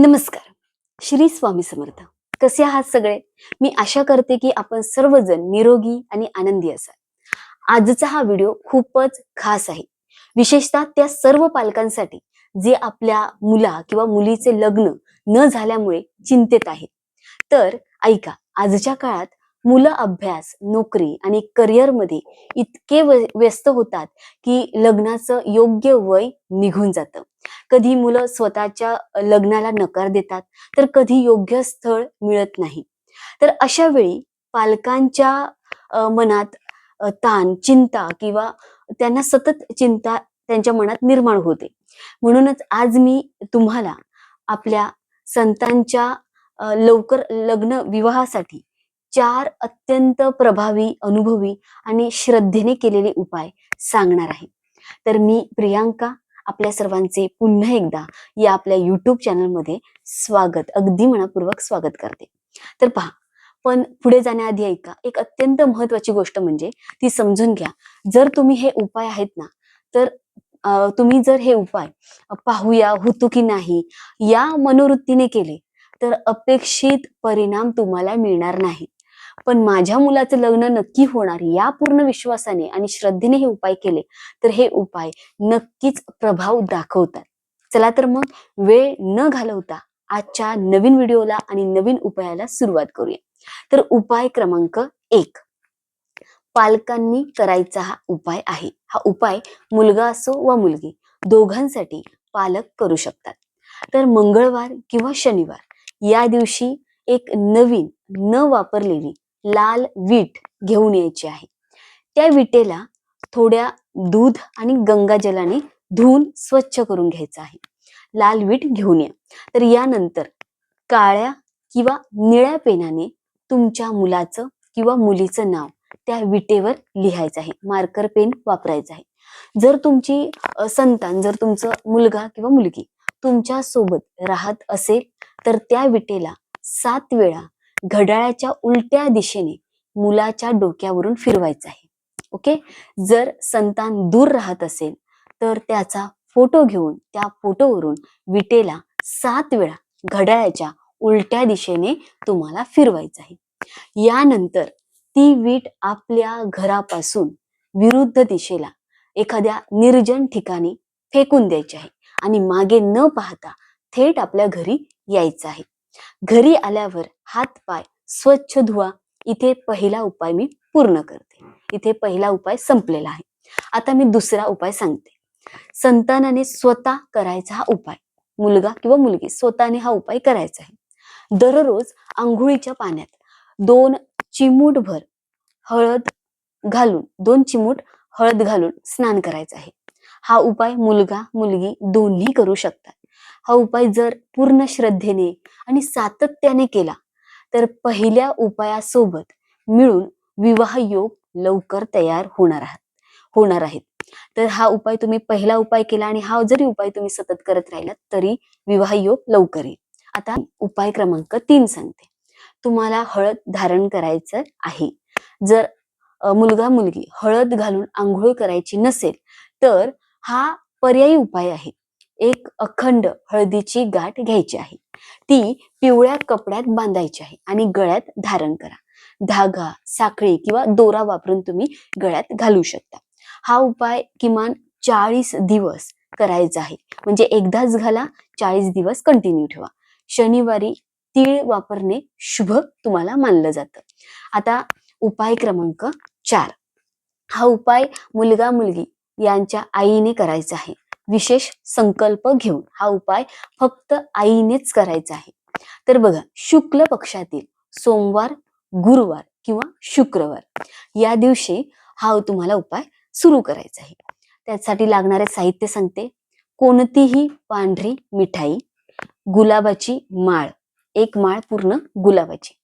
नमस्कार. श्री स्वामी समर्थ. कसे आहात सगळे? मी आशा करते की आपण सर्वजण निरोगी आणि आनंदी असाल. आजचा हा व्हिडिओ खूपच खास आहे. विशेषतः त्या सर्व पालकांसाठी जे आपल्या मुला किंवा मुलीचे लग्न न झाल्यामुळे चिंतेत आहेत. तर ऐका आजच्या काळात मुलं अभ्यास नोकरी आणि करिअरमध्ये इतके व्य- व्यस्त होतात की लग्नाचं योग्य वय निघून जातं. कधी मुलं स्वतःच्या लग्नाला नकार देतात तर कधी योग्य स्थळ मिळत नाही. तर अशा वेळी पालकांच्या मनात ताण चिंता किंवा त्यांना सतत चिंता त्यांच्या मनात निर्माण होते. म्हणूनच आज मी तुम्हाला आपल्या संतांच्या लवकर लग्न विवाहासाठी चार अत्यंत प्रभावी अनुभवी आणि श्रद्धेने केलेले उपाय सांगणार आहे. तर मी प्रियांका आपल्या सर्वांचे पुन्हा एकदा या आपल्या युट्यूब चॅनलमध्ये स्वागत अगदी मनापूर्वक स्वागत करते. तर पहा पण पुढे जाण्याआधी ऐका एक अत्यंत महत्वाची गोष्ट म्हणजे ती समजून घ्या. जर तुम्ही हे उपाय आहेत ना तर तुम्ही जर हे उपाय पाहूया होतो की नाही या मनोवृत्तीने केले तर अपेक्षित परिणाम तुम्हाला मिळणार नाही. पण माझ्या मुलाचं लग्न नक्की होणार या पूर्ण विश्वासाने आणि श्रद्धेने हे उपाय केले तर हे उपाय नक्कीच प्रभाव दाखवतात. चला तर मग वेळ न घालवता आजच्या नवीन व्हिडिओला आणि नवीन उपायाला सुरुवात करूया. तर उपाय क्रमांक एक. पालकांनी करायचा हा उपाय आहे. हा उपाय मुलगा असो वा मुलगी दोघांसाठी पालक करू शकतात. तर मंगळवार किंवा शनिवार या दिवशी एक नवीन न वापरलेली लाल वीट घेऊन यायची आहे. त्या विटेला थोड्या दूध आणि गंगाजलाने धुवून स्वच्छ करून घ्यायचं आहे. लाल वीट घेऊन या. तर यानंतर काळ्या किंवा निळ्या पेनाने तुमच्या मुलाचं किंवा मुलीचं नाव त्या विटेवर लिहायचं आहे. मार्कर पेन वापरायचं आहे. जर तुमची संतान जर तुमचं मुलगा किंवा मुलगी तुमच्यासोबत राहत असेल तर त्या विटेला सात वेळा घड्याळाच्या उलट्या दिशेने मुलाच्या डोक्यावरून फिरवायचं आहे. ओके? जर संतान दूर राहत असेल तर त्याचा फोटो घेऊन त्या फोटोवरून विटेला सात वेळा घड्याळाच्या उलट्या दिशेने तुम्हाला फिरवायचं आहे. यानंतर ती वीट आपल्या घरापासून विरुद्ध दिशेला एखाद्या निर्जन ठिकाणी फेकून द्यायची आहे आणि मागे न पाहता थेट आपल्या घरी यायचं आहे. घरी आल्यावर हात पाय स्वच्छ धुवा. इथे पहिला उपाय मी पूर्ण करते. इथे पहिला उपाय संपलेला आहे. आता मी दुसरा उपाय सांगते. संतानाने स्वतः करायचा हा उपाय. मुलगा किंवा मुलगी स्वतःने हा उपाय करायचा आहे. दररोज आंघोळीच्या पाण्यात दोन चिमूटभर हळद घालून दोन चिमूट हळद घालून स्नान करायचं आहे. हा उपाय मुलगा मुलगी दोन्ही करू शकतात. हा उपाय जर पूर्ण श्रद्धेने आणि सातत्याने केला तर पहिल्या उपायासोबत मिळून विवाह योग लवकर तयार होणार आहात होणार आहेत. तर हा उपाय तुम्ही पहिला उपाय केला आणि हा जरी उपाय तुम्ही सतत करत राहिलात तरी विवाह योग लवकर येईल. आता उपाय क्रमांक तीन सांगते. तुम्हाला हळद धारण करायचं आहे. जर मुलगा मुलगी हळद घालून आंघोळ करायची नसेल तर हा पर्यायी उपाय आहे. एक अखंड हळदीची गाठ घ्यायची आहे. ती पिवळ्या कपड्यात बांधायची आहे आणि गळ्यात धारण करा. धागा साखळी किंवा दोरा वापरून तुम्ही गळ्यात घालू शकता. हा उपाय किमान चाळीस दिवस करायचा आहे. म्हणजे एकदाच घाला चाळीस दिवस कंटिन्यू ठेवा. शनिवारी तीळ वापरणे शुभ तुम्हाला मानलं जातं. आता उपाय क्रमांक चार. हा उपाय मुलगा मुलगी यांच्या आईने करायचा आहे. विशेष संकल्प घेऊन हा उपाय फक्त आईनेच करायचा आहे. तर बघा शुक्ल पक्षातील सोमवार गुरुवार किंवा शुक्रवार या दिवशी हा तुम्हाला उपाय सुरू करायचा आहे. त्यासाठी लागणारे साहित्य सांगते. कोणतीही पांढरी मिठाई गुलाबाची माळ एक माळ पूर्ण गुलाबाची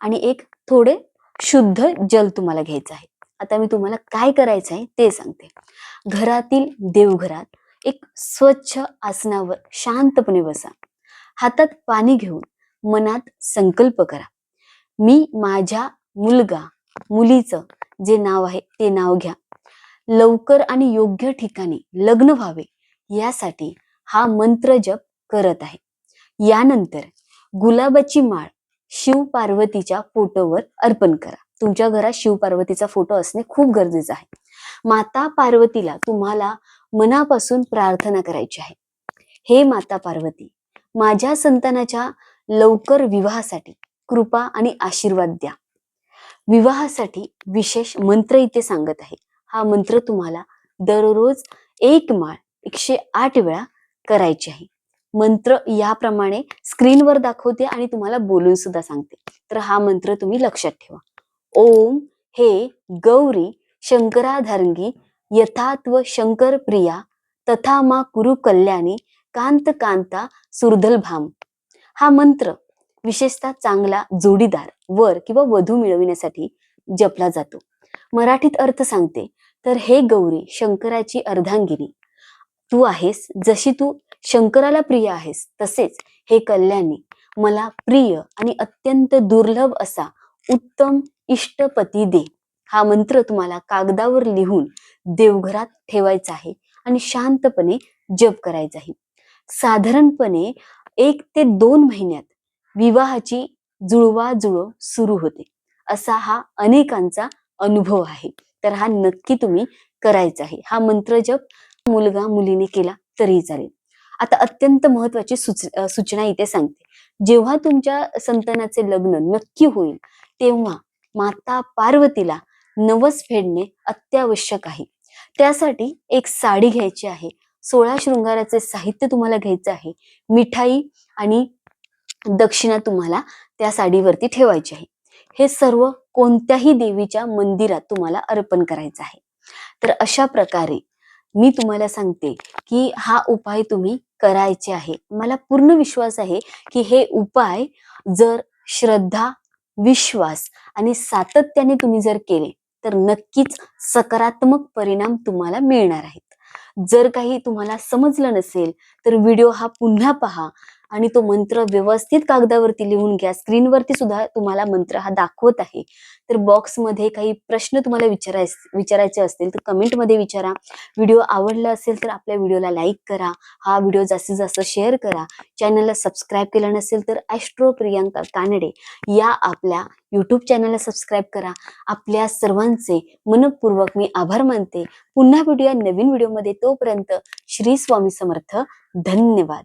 आणि एक थोडे शुद्ध जल तुम्हाला घ्यायचं आहे. आता मी तुम्हाला काय करायचं आहे ते सांगते. घरातील देवघरात एक स्वच्छ आसनावर शांतपणे बसा. हातात पाणी घेऊन मनात संकल्प करा. मी माझ्या मुलगा मुलीचं जे नाव आहे ते नाव घ्या. लवकर आणि योग्य ठिकाणी लग्न व्हावे यासाठी हा मंत्र जप करत आहे. यानंतर गुलाबाची माळ शिव पार्वतीच्या फोटोवर अर्पण करा. तुमच्या घरात शिव पार्वतीचा फोटो असणे खूप गरजेचं आहे. माता पार्वतीला तुम्हाला मनापासून प्रार्थना करायची आहे. हे माता पार्वती माझ्या संतानाच्या लवकर विवाहासाठी कृपा आणि आशीर्वाद द्या. विवाहासाठी विशेष मंत्र इथे सांगत आहे. हा मंत्र तुम्हाला दररोज एक माळ एकशे आठ वेळा करायची आहे. मंत्र याप्रमाणे स्क्रीनवर दाखवते आणि तुम्हाला बोलून सुद्धा सांगते. तर हा मंत्र तुम्ही लक्षात ठेवा. ओम हे गौरी शंकराधारंगी यथात्व शंकर प्रिया तथा मा कुरु कल्याणी कांत कांता सुरधल भाम हा मंत्र विशेषतः चांगला जोडीदार वर किंवा वधू मिळविण्यासाठी जपला जातो. मराठीत अर्थ सांगते तर हे गौरी शंकराची अर्धांगिनी. तू आहेस जशी तू शंकराला प्रिय आहेस तसेच हे कल्याणी मला प्रिय आणि अत्यंत दुर्लभ असा उत्तम इष्टपती दे. हा मंत्र तुम्हाला कागदावर लिहून देवघरात ठेवायचा आहे आणि शांतपणे जप करायचा आहे. साधारणपणे एक ते दोन महिन्यात विवाहाची जुळवाजुळव सुरू होते. असा हा अनेकांचा अनुभव आहे. तर हा नक्की तुम्ही करायचा आहे. हा मंत्र जप मुलगा मुलीने केला तरीही चालेल. आता अत्यंत महत्वाची सूच सूचना इथे सांगते. जेव्हा तुमच्या संतानाचे लग्न नक्की होईल तेव्हा माता पार्वतीला नवस फेडणे अत्यावश्यक आहे. त्यासाठी एक साडी घ्यायची आहे. सोळा शृंगाराचे साहित्य तुम्हाला घ्यायचं आहे. मिठाई आणि दक्षिणा तुम्हाला त्या साडीवरती ठेवायची आहे. हे सर्व कोणत्याही देवीच्या मंदिरात तुम्हाला अर्पण करायचं आहे. तर अशा प्रकारे मी तुम्हाला सांगते की हा उपाय तुम्ही करायचे आहे. मला पूर्ण विश्वास आहे की हे उपाय जर श्रद्धा विश्वास आणि सातत्याने तुम्ही जर केले तर नक्कीच सकारात्मक परिणाम तुम्हाला मिळणार आहेत. जर काही तुम्हाला समजलं नसेल तर व्हिडिओ हा पुन्हा पहा. आणि तो मंत्र व्यवस्थित कागदावरती लिहून घ्या. स्क्रीनवरती सुद्धा तुम्हाला मंत्र हा दाखवत आहे. तर बॉक्समध्ये काही प्रश्न तुम्हाला विचाराय विचारायचे असतील तर कमेंटमध्ये विचारा. व्हिडिओ आवडला असेल तर आपल्या व्हिडिओला लाईक करा. हा व्हिडिओ जास्तीत जास्त शेअर करा. चॅनलला सबस्क्राईब केला नसेल तर ॲस्ट्रो प्रियांका कानडे या आपल्या यूट्यूब चॅनलला सबस्क्राईब करा. आपल्या सर्वांचे मनपूर्वक मी आभार मानते. पुन्हा भेटूया नवीन व्हिडिओमध्ये. तोपर्यंत श्री स्वामी समर्थ. धन्यवाद.